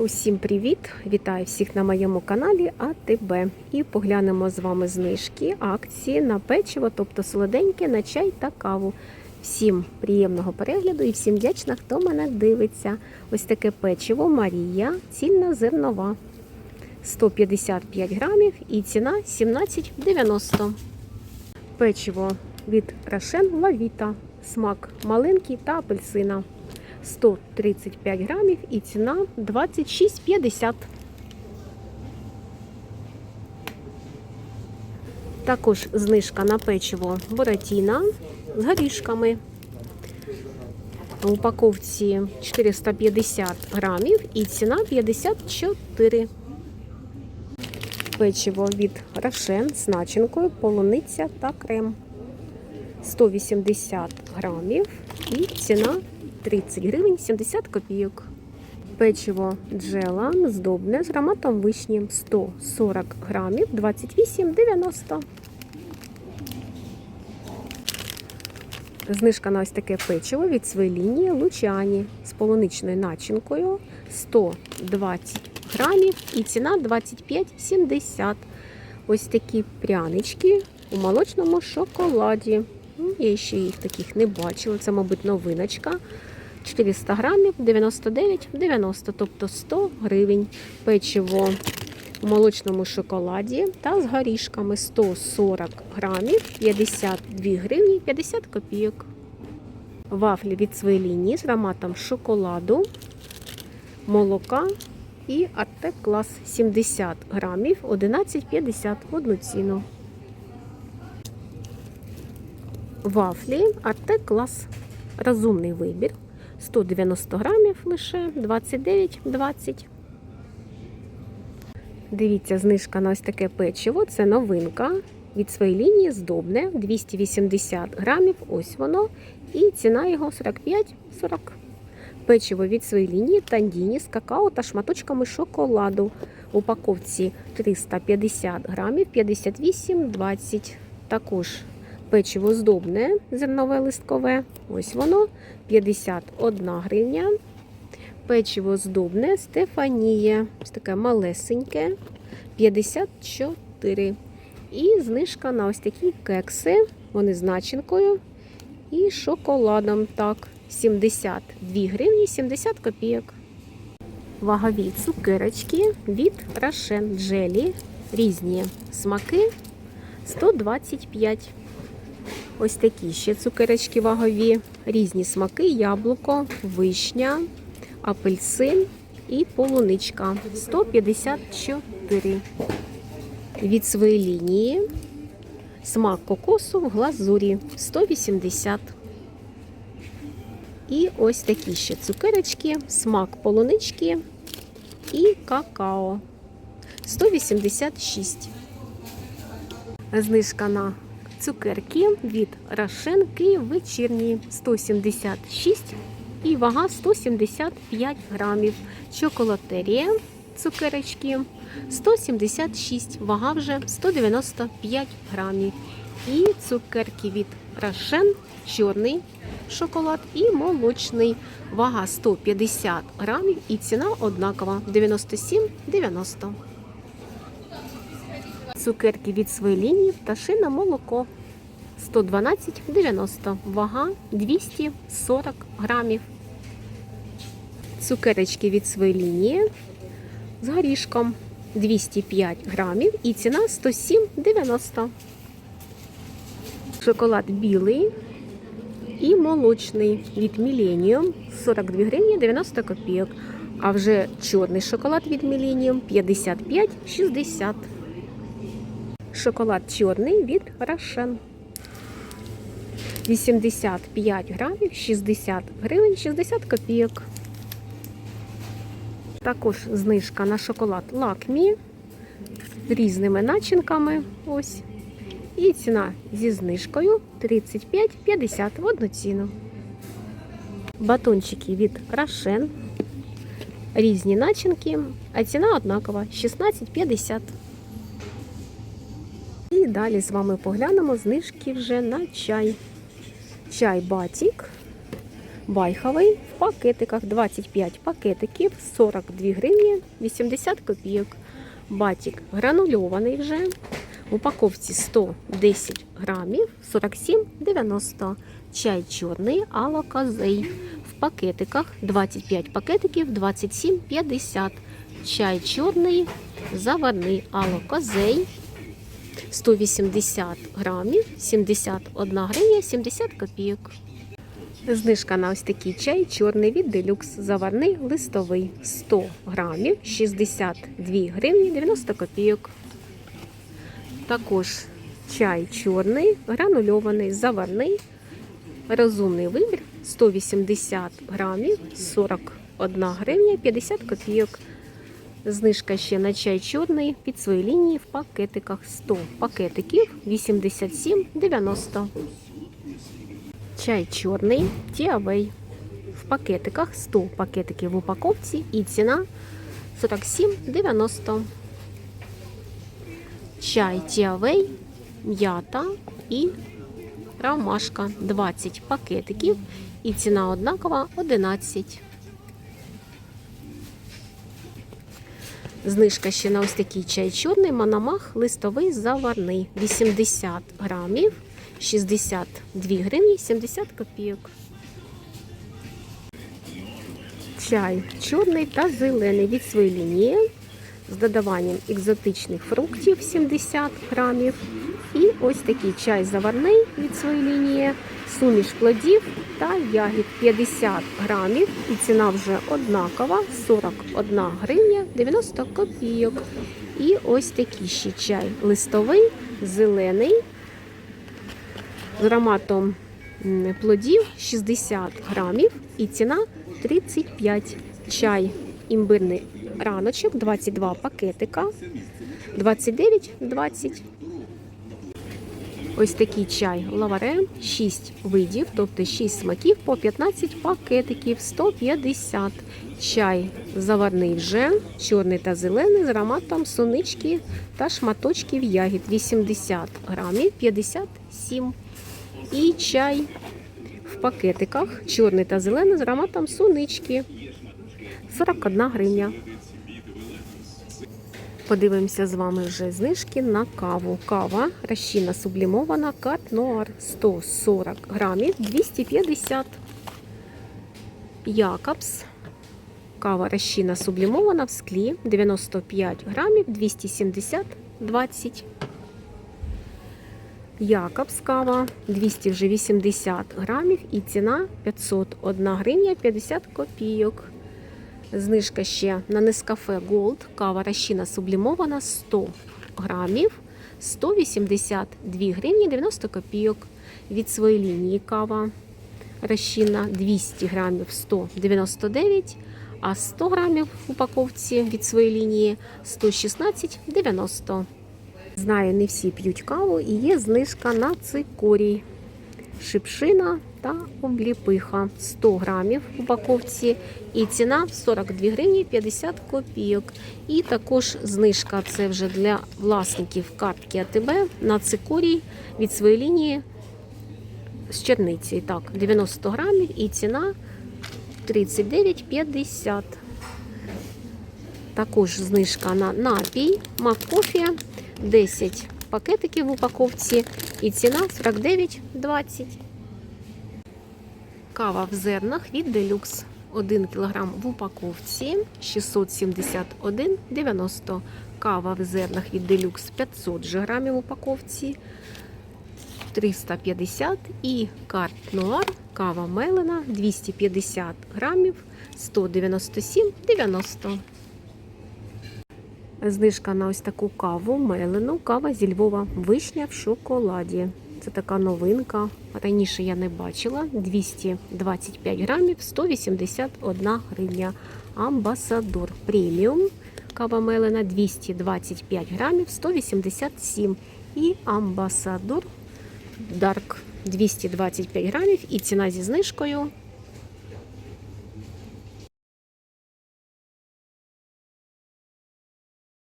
Усім привіт! Вітаю всіх на моєму каналі АТБ. І поглянемо з вами знижки, акції на печиво, тобто солоденьке, на чай та каву. Всім приємного перегляду і всім вдячна, хто мене дивиться. Ось таке печиво Марія, цільна зернова. 155 грамів і ціна 17,90. Печиво від Рошен Лавіта. Смак маленький та апельсина. 135 грамів і ціна 26,50. Також знижка на печиво Буратіна з горішками. В упаковці 450 грамів і ціна 54. Печиво від Рошен з начинкою, полуниця та крем. 180 грамів і ціна 30 гривень 70 копійок. Печиво джела здобне з ароматом вишні 140 грамів 28,90. Знижка на ось таке печиво від своєї лінії Лучані з полуничною начинкою 120 грамів і ціна 25,70. Ось такі прянички у молочному шоколаді. Ну, Я ще їх таких не бачила. Це, мабуть, новиночка. 400 грамів 99,90, тобто 100 гривень. Печиво у молочному шоколаді та з горішками 140 грамів 52 гривні 50 копійок. Вафлі від своєї лінії з ароматом шоколаду, молока і Артек клас 70 грамів 11,50 в одну ціну. Вафлі Артек клас. Розумний вибір. 190 грамів лише 29,20. Дивіться, знижка на ось таке печиво. Це новинка від своєї лінії здобне 280 грамів. Ось воно. І ціна його 45,40. Печиво від своєї лінії тандіні з какао та шматочками шоколаду. В упаковці 350 грамів 58,20. Також Печиво здобне, зернове листкове. Ось воно 51 гривня. Печиво здобне Стефанія. Ось таке малесеньке 54. І знижка на ось такі кекси. Вони з начинкою і шоколадом. Так, 72 гривні 70 копійок. Вагові цукерочки від Рошен Джелі. Різні смаки 125. Ось такі ще цукерочки вагові, різні смаки, яблуко, вишня, апельсин і полуничка 154. Від своєї лінії смак кокосу в глазурі 180. І ось такі ще цукерочки, смак полунички і какао 186. Знижка на Цукерки від Київ вечірні 176 і вага 175 грамів. Чоколатерія цукерочки 176, вага вже 195 грамів. І цукерки від Рошен, чорний шоколад і молочний. Вага 150 грамів і ціна однакова 97,90. Цукерки від своєї лінії пташине молоко 112,90, вага 240 грамів. Цукерочки від своєї лінії з горішком 205 грамів і ціна 107,90. Шоколад білий і молочний від Millennium 42 гривні 90 копійок. А вже чорний шоколад від Millennium 55,60. Шоколад чорний від Рошен. 85 грамів, 60 гривень, 60 копійок. Також знижка на шоколад лакмі різними начинками. Ось. І ціна зі знижкою 35,50 в одну ціну. Батончики від Рошен. Різні начинки, а ціна однакова 16,50. Далі з вами поглянемо знижки вже на чай. Чай батік байховий в пакетиках 25 пакетиків, 42 гривні 80 копійок. Батік гранульований вже. В упаковці 110 грамів 47,90. Чай чорний алокозей. В пакетиках 25 пакетиків 27,50. Чай чорний заварний алокозей 180 грамів 71 гривня 70 копійок. Знижка на ось такий чай чорний від делюкс заварний листовий 100 грамів 62 гривні 90 копійок. Також чай чорний, гранульований, заварний, розумний вибір 180 грамів 41 гривня 50 копійок. Знижка ще на чай чорний під свої лінії в пакетиках 100 пакетиків 87,90. Чай чорний Тіавей в пакетиках 100 пакетиків в упаковці і ціна 47,90. Чай Тіавей, м'ята і ромашка 20 пакетиків і ціна однакова 11. Знижка ще на ось такий чай чорний Мономах листовий заварний 80 грамів 62 гривні 70 копійок. Чай чорний та зелений від своєї лінії з додаванням екзотичних фруктів 70 грамів. І ось такий чай заварний від своєї лінії, суміш плодів та ягід 50 грамів. І ціна вже однакова 41 гривня 90 копійок. І ось такий ще чай листовий, зелений з ароматом плодів 60 грамів і ціна 35. Чай імбирний раночок 22 пакетика 29,20. Ось такий чай лаваре 6 видів, тобто 6 смаків по 15 пакетиків 150. Чай заварний вже, чорний та зелений з ароматом сонички та шматочків ягід 80 грамів 57. І чай в пакетиках чорний та зелений з ароматом сунички 41 гривня. Подивимося з вами вже знижки на каву. Кава розчинна сублімована Кат Нуар 140 грамів 250. Якобс. Кава розчинна сублімована в склі 95 грамів 270 20. Якобс кава 280 грамів і ціна 501 гривня 50 копійок. Знижка ще на Нескафе Gold. Кава розчина сублімована 100 грамів 182 гривні 90 копійок. Від своєї лінії кава розчина 200 грамів 199, а 100 грамів в упаковці від своєї лінії 116,90. Знаю, не всі п'ють каву і є знижка на цикорій. Шипшина та обліпиха 100 грамів в упаковці і ціна 42 гривні 50 копійок. І також знижка це вже для власників картки АТБ на цикорій від своєї лінії з черниці. Так, 90 грамів і ціна 39,50. Також знижка на напій Маккофі 10 пакетиків в упаковці і ціна 49,20. Кава в зернах від Deluxe 1 кг в упаковці 671,90. Кава в зернах від Deluxe 500 же грамів в упаковці 350 і карт Нуар кава мелена 250 грамів 197,90. Знижка на ось таку каву мелену. Кава зі Львова вишня в шоколаді. Це така новинка. Раніше я не бачила. 225 грамів, 181 гривня. Амбасадор преміум. Кава мелена 225 грамів, 187. І амбасадор Дарк 225 грамів. І ціна зі знижкою